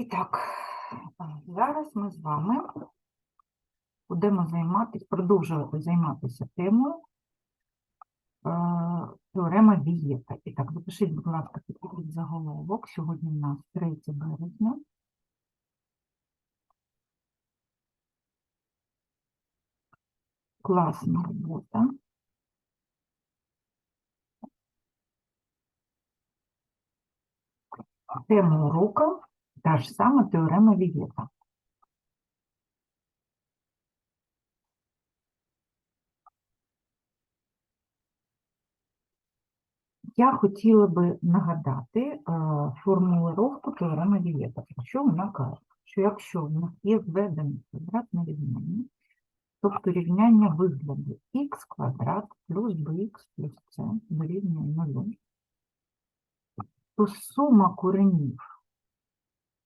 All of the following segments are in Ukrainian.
І так, зараз ми з вами будемо займатися, продовжувати займатися темою е, теорема Вієта. І так, запишіть, будь ласка, під заголовок. Сьогодні у нас 3 березня. Класна робота. Тема уроку та ж сама теорема Вієта. Я хотіла би нагадати е, формулировку теореми Вієта. Що вона каже? Що якщо в нас є зведене квадратне рівняння, тобто рівняння вигляду х квадрат плюс bx плюс c дорівнює 0, то сума коренів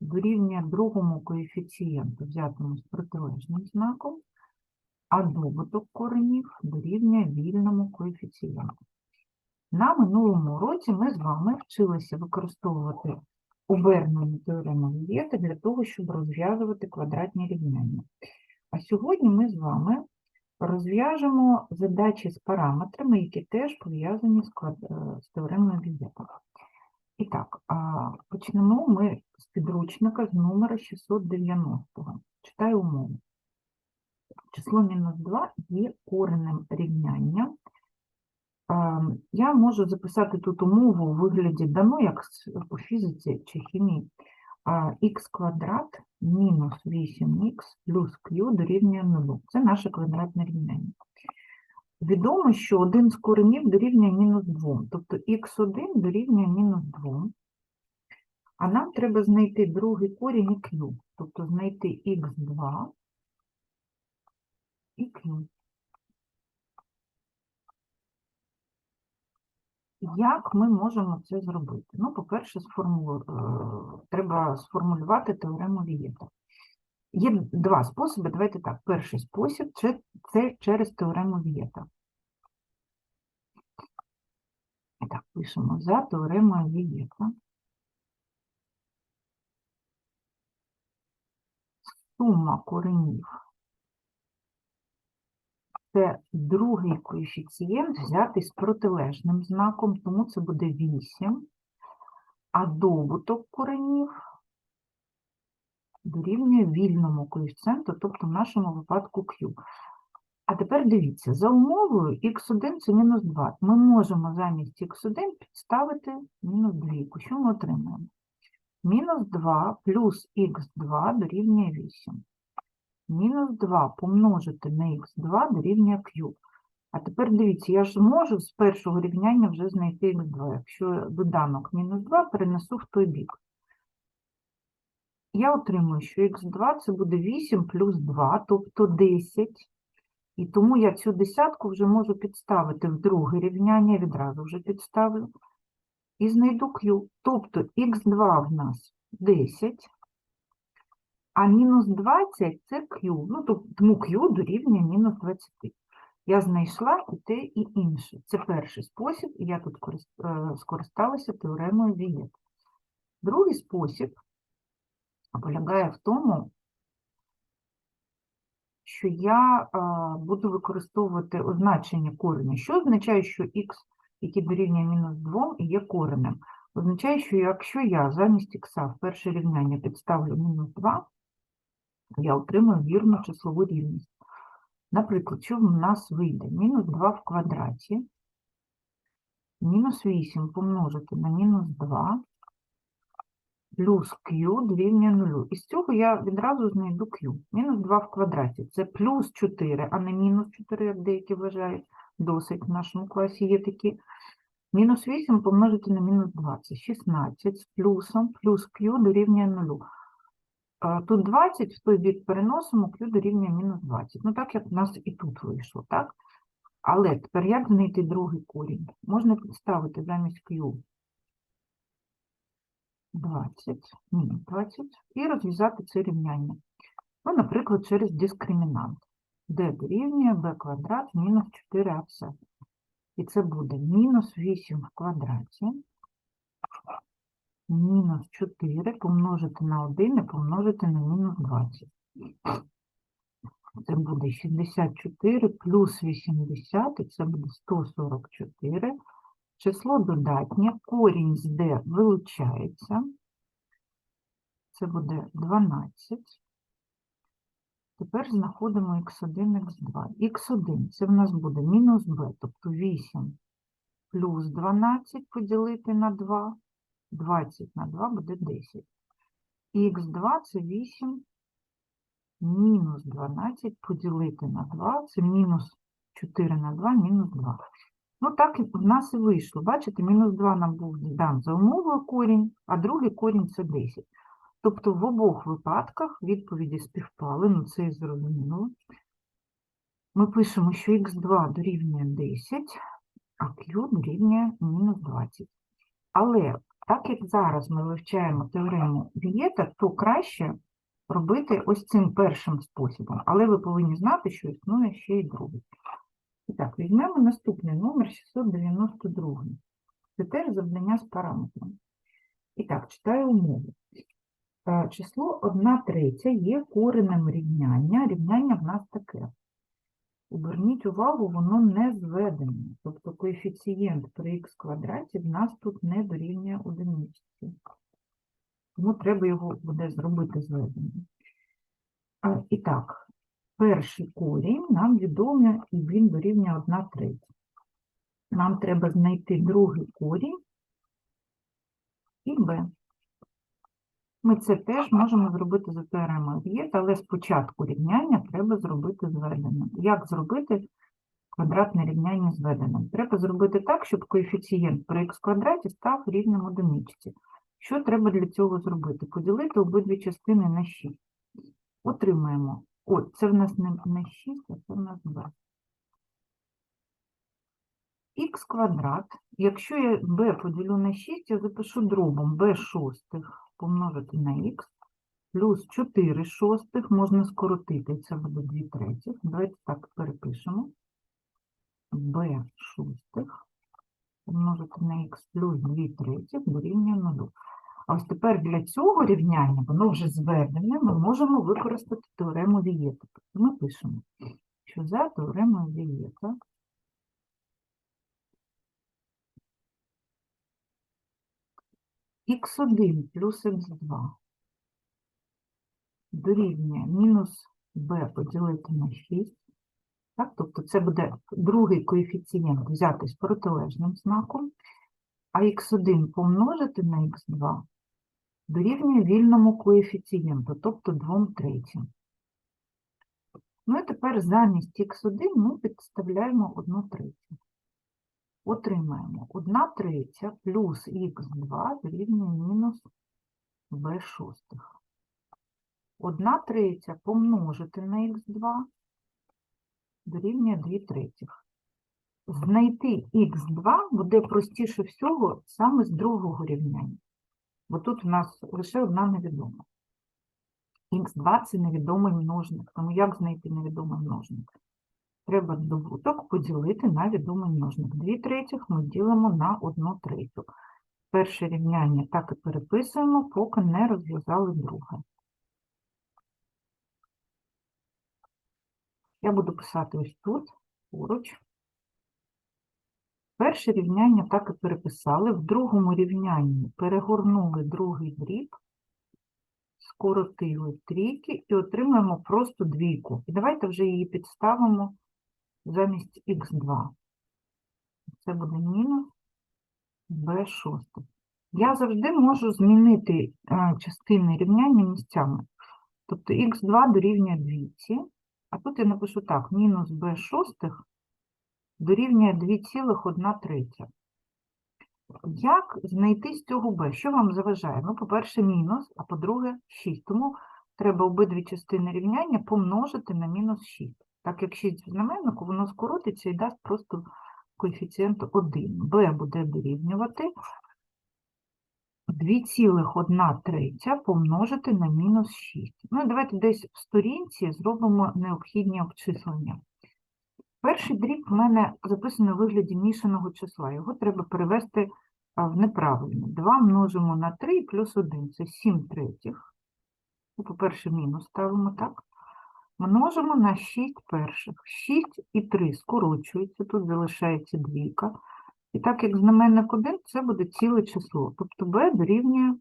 дорівнює другому коефіцієнту, взятому з протилежним знаком, а добуток коренів дорівнює вільному коефіцієнту. На минулому році ми з вами вчилися використовувати обернені теорему Вієта для того, щоб розв'язувати квадратні рівняння. А сьогодні ми з вами розв'яжемо задачі з параметрами, які теж пов'язані з, е, теоремою Вієта. І так, почнемо ми з підручника з номера 690. Читаю умову. Число мінус 2 є коренем рівняння. Я можу записати тут умову у вигляді дано, як с- у фізиці чи хімії. х квадрат мінус 8х плюс q дорівнює 0. Це наше квадратне рівняння. Відомо, що один з коренів дорівнює мінус 2, тобто х1 дорівнює мінус 2. А нам треба знайти другий корінь і q, тобто знайти х2 і q. Як ми можемо це зробити? Ну, по-перше, сформулю... е, треба сформулювати теорему Вієта. Є два способи. Давайте так. Перший спосіб це, це через теорему Вієта. Так, пишемо за теоремою Вієта. Сума коренів це другий коефіцієнт взятий з протилежним знаком, тому це буде 8, а добуток коренів дорівнює вільному коефіцієнту, тобто в нашому випадку q. А тепер дивіться, за умовою х1 це мінус 2. Ми можемо замість х1 підставити мінус 2. Що ми отримаємо? Мінус 2 плюс х2 дорівнює 8. Мінус 2 помножити на х2 дорівнює q. А тепер дивіться, я ж можу з першого рівняння вже знайти х2. Якщо доданок мінус 2 перенесу в той бік. Я отримую, що х2 це буде 8 плюс 2, тобто 10. І тому я цю десятку вже можу підставити в друге рівняння, відразу вже підставлю. І знайду q. Тобто х2 в нас 10, а мінус 20 це q. Ну, тому q дорівнює мінус 20. Я знайшла і те, і інше. Це перший спосіб, і я тут е, скористалася теоремою Вієта. Другий спосіб полягає в тому, що я е, буду використовувати означення кореня. Що означає, що х, який дорівнює мінус 2, є коренем? Означає, що якщо я замість х в перше рівняння підставлю мінус 2, я отримую вірну числову рівність. Наприклад, що в нас вийде? Мінус 2 в квадраті, мінус 8 помножити на мінус 2, плюс q дорівнює 0. Із цього я відразу знайду q. Мінус 2 в квадраті. Це плюс 4, а не мінус 4, як деякі вважають. Досить в нашому класі є такі. Мінус 8 помножити на мінус 2. Це 16 з плюсом, плюс q дорівнює 0. Тут 20, в той бік переносимо, q дорівнює мінус 20. Ну так, як в нас і тут вийшло, так? Але тепер як знайти другий корінь? Можна підставити замість q 20, мінус 20, і розв'язати це рівняння. Ну, наприклад, через дискримінант. d дорівнює b квадрат мінус 4ac. І це буде мінус 8 в квадраті мінус 4 помножити на 1 і помножити на мінус 20. Це буде 64 плюс 80, і це буде 144. Число додатнє, корінь з d вилучається. Це буде 12. Тепер знаходимо x1, x2. x1 це в нас буде мінус b, тобто 8 плюс 12 поділити на 2. 20 на 2 буде 10. І х2 це 8 мінус 12 поділити на 2, це мінус 4 на 2, мінус 2. Ну, так в нас і вийшло. Бачите, мінус 2 нам був дан за умовою корінь, а другий корінь це 10. Тобто в обох випадках відповіді співпали, ну це і зрозуміло. Ми пишемо, що х2 дорівнює 10, а q дорівнює мінус 20. Але так як зараз ми вивчаємо теорему Вієта, то краще робити ось цим першим способом. Але ви повинні знати, що існує ще й другий. І так, візьмемо наступний номер 692. Це теж завдання з параметром. І так, читаю умову. Е, Число 1 третя є коренем рівняння. Рівняння в нас таке. Зверніть увагу, воно не зведене. Тобто коефіцієнт при х квадраті в нас тут не дорівнює одиниці. Тому треба його буде зробити зведеним. І так, перший корінь нам відомий, і він дорівнює 1 третя. Нам треба знайти другий корінь і b. Ми це теж можемо зробити за теоремою Вієта, але спочатку рівняння треба зробити зведеним. Як зробити квадратне рівняння зведеним? Треба зробити так, щоб коефіцієнт при х квадраті став рівнем одиничці. Що треба для цього зробити? Поділити обидві частини на 6. Отримаємо. О, це в нас не, не 6, а це в нас b. х квадрат. Якщо я b поділю на 6, я запишу дробом b шостих помножити на х, плюс 4 шостих можна скоротити, це буде 2 третіх. Давайте так перепишемо. b шостих помножити на х плюс 2 третіх дорівнює 0. А ось тепер для цього рівняння, воно вже зведене, ми можемо використати теорему Вієта. Тобто ми пишемо, що за теоремою Вієта х1 плюс х2 дорівнює мінус b поділити на 6. Так, тобто це буде другий коефіцієнт взяти з протилежним знаком, а х1 помножити на х2 дорівнює вільному коефіцієнту, тобто 2 третім. Ну і тепер замість х1 ми підставляємо 1 третю. Отримаємо 1 третя плюс х2 дорівнює мінус b шостих. 1 третя помножити на х2 дорівнює 2 третіх. Знайти х2 буде простіше всього саме з другого рівняння. Бо тут у нас лише одна невідома. Х2 це невідомий множник. Тому як знайти невідомий множник? Треба добуток поділити на відомий множник. 2 третіх ми ділимо на 1 третю. Перше рівняння так і переписуємо, поки не розв'язали друге. Я буду писати ось тут, поруч. Перше рівняння так і переписали. В другому рівнянні перегорнули другий дріб, скоротили трійки і отримаємо просто двійку. І давайте вже її підставимо замість х2. Це буде мінус b шосте. Я завжди можу змінити а, частини рівняння місцями. Тобто х2 дорівнює двійці, а тут я напишу так, мінус b шостих дорівнює 2,1 третя. Як знайти з цього b? Що вам заважає? Ну, по-перше, мінус, а по-друге, 6. Тому треба обидві частини рівняння помножити на мінус 6. Так як 6 в знаменнику, воно скоротиться і дасть просто коефіцієнт 1. b буде дорівнювати 2,1 третя помножити на мінус 6. Ну, і давайте десь в сторінці зробимо необхідні обчислення. Перший дріб в мене записаний у вигляді мішаного числа. Його треба перевести в неправильно. 2 множимо на 3 плюс 1 це 7 третіх. Ну, По-перше, мінус ставимо так. Множимо на 6 перших. 6 і 3 скорочуються, тут залишається двійка. І так як знаменник 1, це буде ціле число. Тобто b дорівнює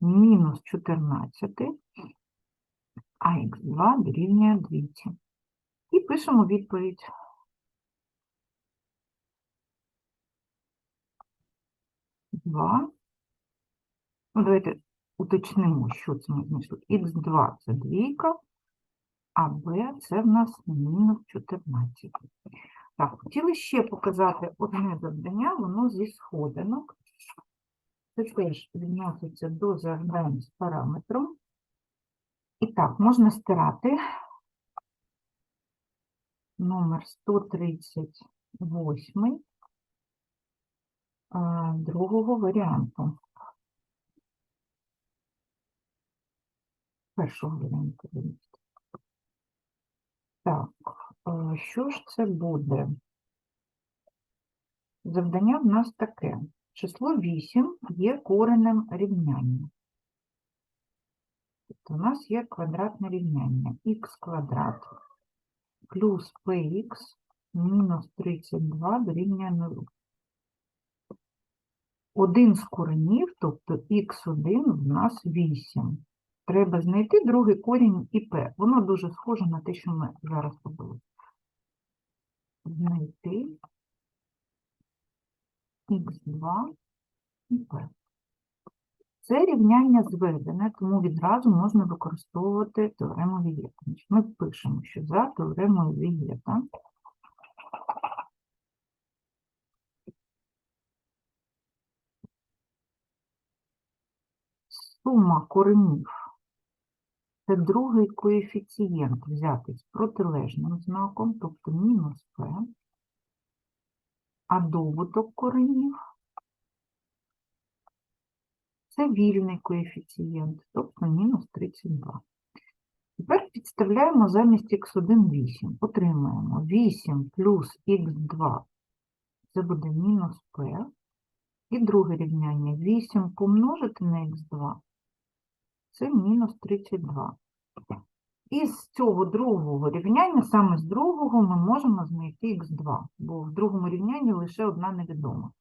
мінус 14, а х2 дорівнює 200. І пишемо відповідь. Два. Ну, давайте уточнимо, що це ми знайшли. Х2 це двійка, а b це в нас мінус 14. Так, хотіли ще показати одне завдання, воно зі сходинок. Це теж відноситься до завдань з параметром. І так, можна стирати номер 138 а, другого варіанту. Першого варіанту. Так, е, що ж це буде? Завдання в нас таке. Число 8 є коренем рівняння. Тобто у нас є квадратне рівняння х квадрат плюс px мінус 32 дорівнює 0. Один з коренів, тобто х1 в нас 8. Треба знайти другий корінь і p. Воно дуже схоже на те, що ми зараз робили. Знайти х2 і p. Це рівняння зведене, тому відразу можна використовувати теорему Вієта. Ми пишемо, що за теоремою Вієта сума коренів це другий коефіцієнт взятий з протилежним знаком, тобто мінус p, а добуток коренів це вільний коефіцієнт, тобто мінус 32. Тепер підставляємо замість х1 8. Отримаємо 8 плюс х2, це буде мінус p. І друге рівняння 8 помножити на х2, це мінус 32. І з цього другого рівняння, саме з другого, ми можемо знайти х2, бо в другому рівнянні лише одна невідома.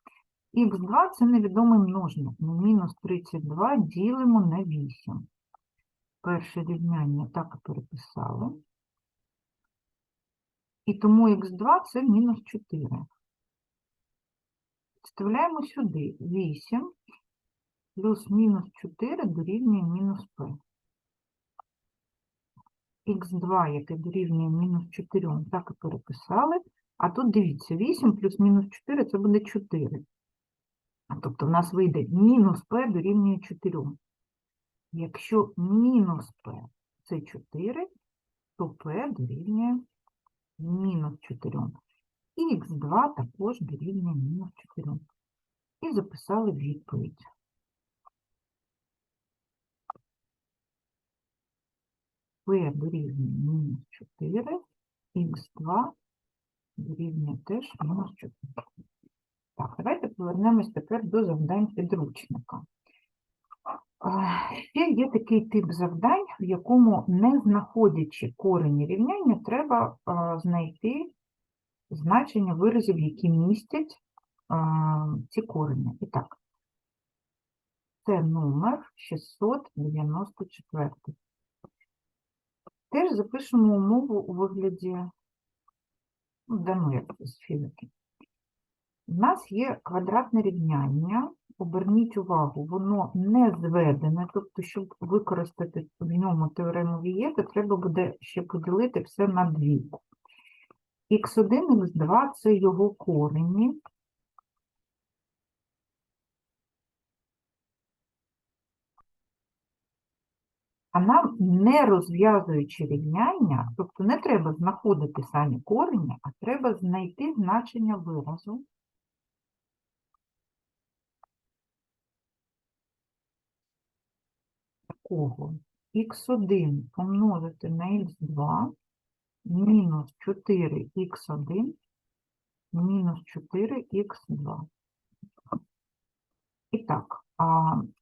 х2 – це невідомий множник. Ми мінус 32 ділимо на 8. Перше рівняння так і переписали. І тому х2 – це мінус 4. Вставляємо сюди 8 плюс мінус 4 дорівнює мінус p. х2, яке дорівнює мінус 4, так і переписали. А тут дивіться, 8 плюс мінус 4 – це буде 4. Тобто в нас вийде мінус p дорівнює 4. Якщо мінус p – це 4, то p дорівнює мінус 4. І х2 також дорівнює мінус 4. І записали відповідь. P дорівнює мінус 4, х2 дорівнює теж мінус 4. Так, давайте повернемось тепер до завдань підручника. Ще є такий тип завдань, в якому, не знаходячи корені рівняння, треба знайти значення виразів, які містять ці корені. І так, це номер 694. Теж запишемо умову у вигляді ну, дано з фізики. У нас є квадратне рівняння. Оберніть увагу, воно не зведене, тобто, щоб використати в ньому теорему Вієта, треба буде ще поділити все на двійку. Х1, х2 – це його корені. А нам, не розв'язуючи рівняння, тобто не треба знаходити самі корені, а треба знайти значення виразу. Такого х1 помножити на х2 мінус 4х1 мінус 4х2. І так,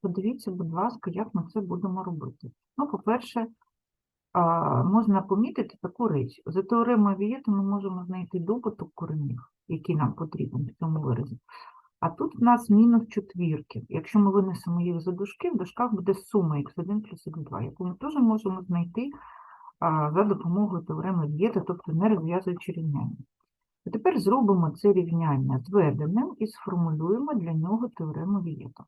подивіться, будь ласка, як ми це будемо робити. Ну, по-перше, а, можна помітити таку річ. За теоремою Вієта ми можемо знайти добуток коренів, який нам потрібен в цьому виразі. А тут в нас мінус четвірки. Якщо ми винесемо їх за дужки, в дужках буде сума х1 плюс х2, яку ми теж можемо знайти а, за допомогою теореми Вієта, тобто не розв'язуючи рівняння. А тепер зробимо це рівняння зведеним і сформулюємо для нього теорему Вієта.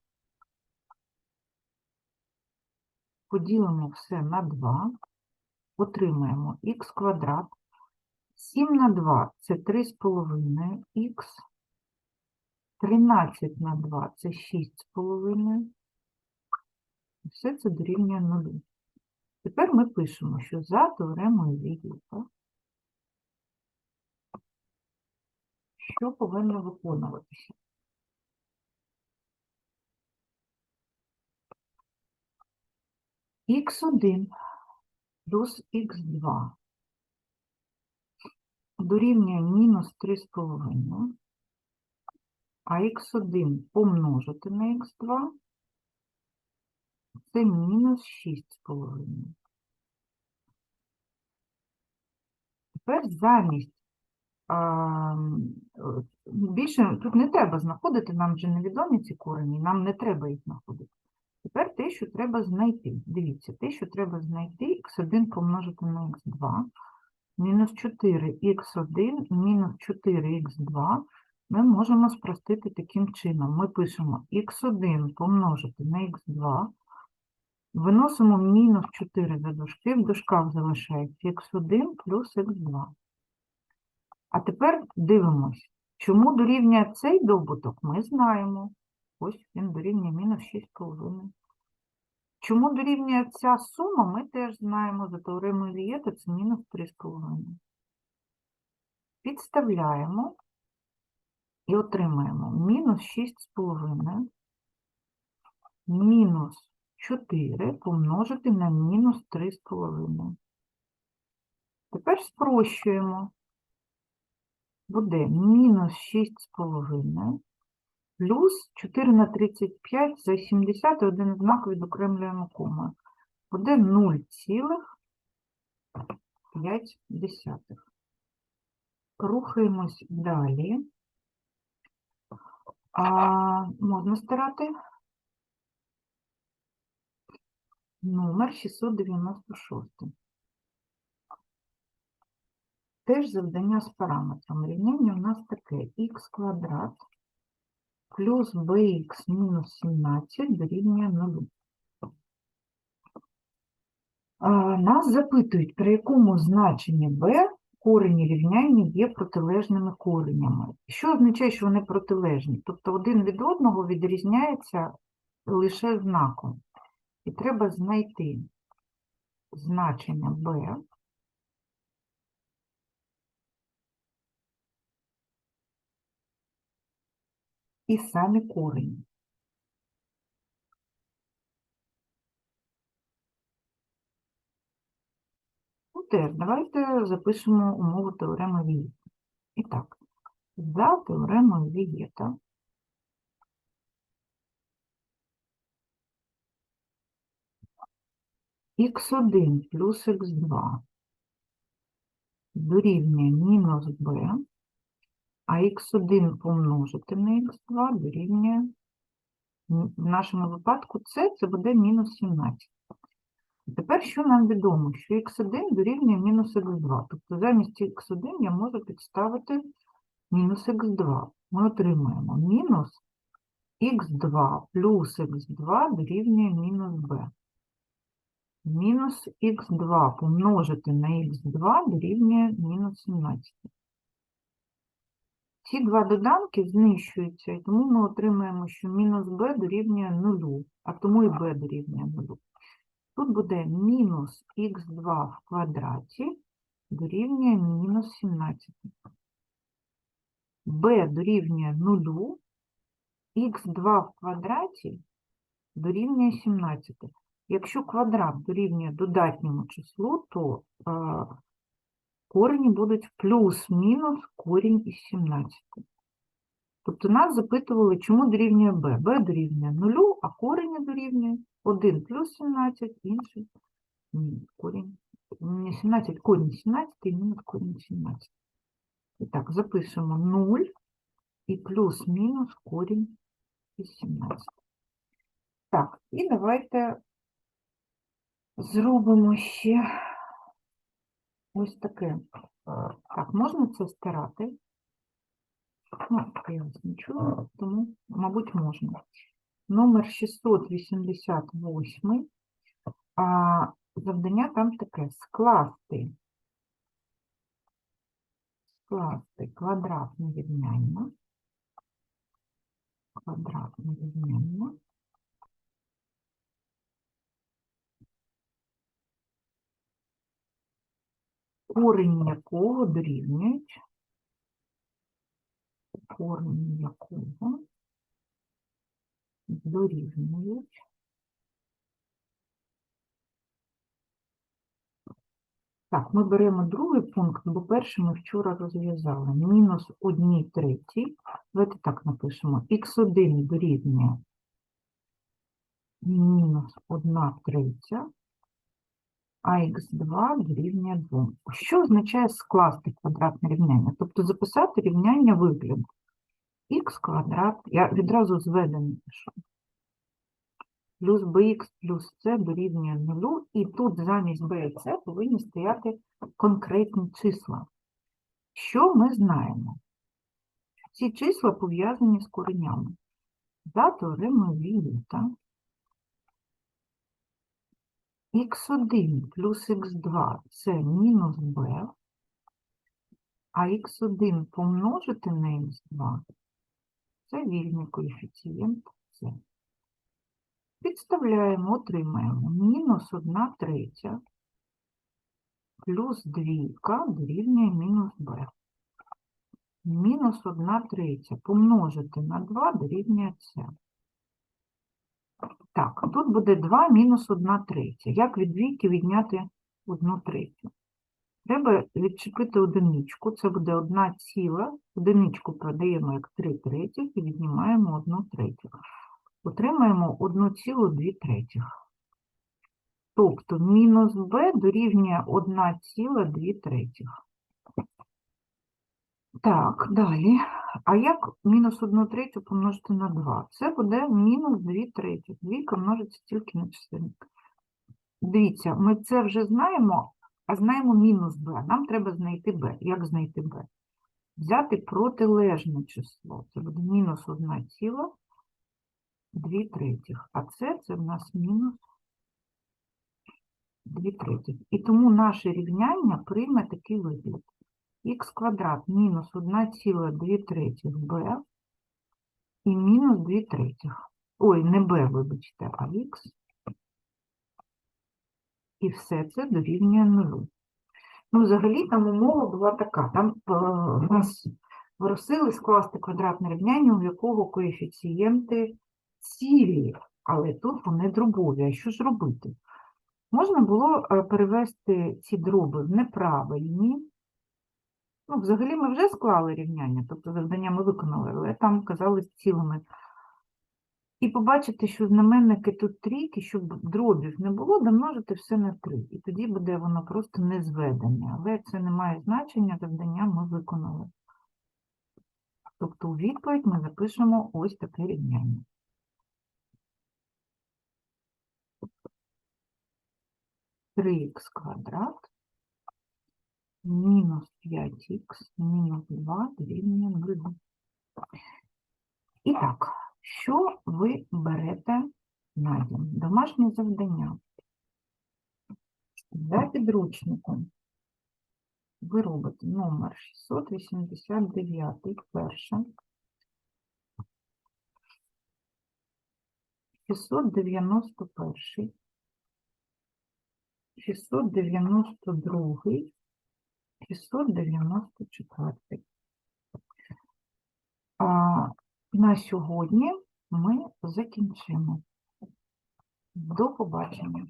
Поділимо все на 2, отримаємо х квадрат. 7 на 2 – це 3,5х. 13 на 2 – це 6,5. Все це дорівнює 0. Тепер ми пишемо, що за теоремою Вієта, що повинно виконуватися? Х1 плюс х2 дорівнює мінус 3,5, а х1 помножити на х2 це мінус 6,5. Тепер замість а, більше тут не треба знаходити, нам вже невідомі ці корені, нам не треба їх знаходити. Тепер те, що треба знайти. Дивіться, те, що треба знайти, х1 помножити на х2, мінус 4х1, мінус 4х2, ми можемо спростити таким чином. Ми пишемо х1 помножити на х2, виносимо мінус 4 за дужки, в дужках залишається х1 плюс х2. А тепер дивимось, чому дорівнює цей добуток, ми знаємо. Ось він дорівнює мінус 6,5. Чому дорівнює ця сума, ми теж знаємо за теоремою Вієта, це мінус 3,5. Підставляємо і отримаємо мінус 6,5 мінус 4 помножити на мінус 3,5. Тепер спрощуємо. Буде мінус 6,5 плюс 4 на 35 за 70 і один знак відокремлюємо комою. Буде 0,5. Рухаємось далі. А, можна стирати? Номер 696. Теж завдання з параметром. Рівняння у нас таке х квадрат плюс bx мінус 17 дорівнює 0. Нас запитують, при якому значенні b корені рівняння є протилежними коренями. Що означає, що вони протилежні? Тобто один від одного відрізняється лише знаком. І треба знайти значення b і самі корені. Ну, давайте запишемо умову теореми Вієта. І так, за теоремою Вієта х1 плюс х2 дорівнює мінус b, а х1 помножити на х2 дорівнює, в нашому випадку це, це буде мінус 17. Тепер що нам відомо? Що х1 дорівнює мінус х2. Тобто замість х1 я можу підставити мінус х2. Ми отримаємо мінус х2 плюс х2 дорівнює мінус b. Мінус х2 помножити на х2 дорівнює мінус 17. Ці два доданки знищуються, і тому ми отримаємо, що мінус b дорівнює 0, а тому і b дорівнює 0. Тут буде мінус х2 в квадраті дорівнює мінус 17. b дорівнює 0, х2 в квадраті дорівнює 17. Якщо квадрат дорівнює додатньому числу, то е, корені будуть плюс-мінус корінь із 17. Тобто нас запитували, чому дорівнює b. b дорівнює 0, а корінь дорівнює 1 плюс 17, інший мінус корінь. Не 17, корінь 17 і мінус корінь 17. І так, запишемо 0 і плюс-мінус корінь із 17. Так, і давайте зробимо ще ось таке. Е, Так, можна це стирати? Ну, я вас не чую, тому, мабуть, можна. Номер 688. А завдання там таке скласти. Скласти квадратне рівняння. Квадратне рівняння. Корінь якого дорівнюють, корінь якого дорівнюють Так, ми беремо другий пункт, бо перший ми вчора розв'язали. Мінус 1 третій. Давайте так напишемо. Х1 дорівнює мінус 1 третя, а х2 дорівнює 2. Що означає скласти квадратне рівняння? Тобто записати рівняння вигляду. х квадрат, я відразу зведений пишу. Плюс bx плюс c дорівнює 0, і тут замість b і c повинні стояти конкретні числа. Що ми знаємо? Ці числа пов'язані з коренями. За теоремою Вієта х1 плюс х2 це мінус b, а х1 помножити на х2 це вільний коефіцієнт c. Підставляємо, отримаємо мінус 1 третя плюс двійка дорівнює мінус b. Мінус 1 третя помножити на 2 дорівнює c. Так, тут буде 2 мінус 1 третя. Як від двійки відняти 1 третю? Треба відчепити одиничку, це буде 1 ціла, одиничку продаємо як 3 третіх і віднімаємо 1 третю. Отримаємо 1,2 третіх. Тобто мінус b дорівнює 1,2 третіх. Так, далі. А як мінус 1 третю помножити на 2? Це буде мінус 2 третіх. Двійка множиться тільки на чисельник. Дивіться, ми це вже знаємо, а знаємо мінус b. Нам треба знайти b. Як знайти b? Взяти протилежне число. Це буде мінус 1 ціла 2 третіх. А це, це в нас мінус 2 третіх. І тому наше рівняння прийме такий вигляд. Х квадрат мінус 1,2 третіх b і мінус 2 третіх. Ой, не b, вибачте, а х. І все це дорівнює нулю. Ну, взагалі, там умова була така. Там е, нас просили скласти квадратне рівняння, у якого коефіцієнти цілі, але тут вони дробові. А що ж робити? Можна було е, перевести ці дроби в неправильні. Ну, взагалі ми вже склали рівняння, тобто завдання ми виконали, але там казали цілими. І побачити, що знаменники тут трійки, щоб дробів не було, домножити все на 3. І тоді буде воно просто не зведене. Але це не має значення, завдання ми виконали. Тобто у відповідь ми запишемо ось таке рівняння. Три х квадрат мінус 5х мінус 2 дорівнює 0. І так, що ви берете на дім? Домашнє завдання. За підручником ви робите номер 689, перше. 691, 692, 694. А на сьогодні ми закінчимо. До побачення.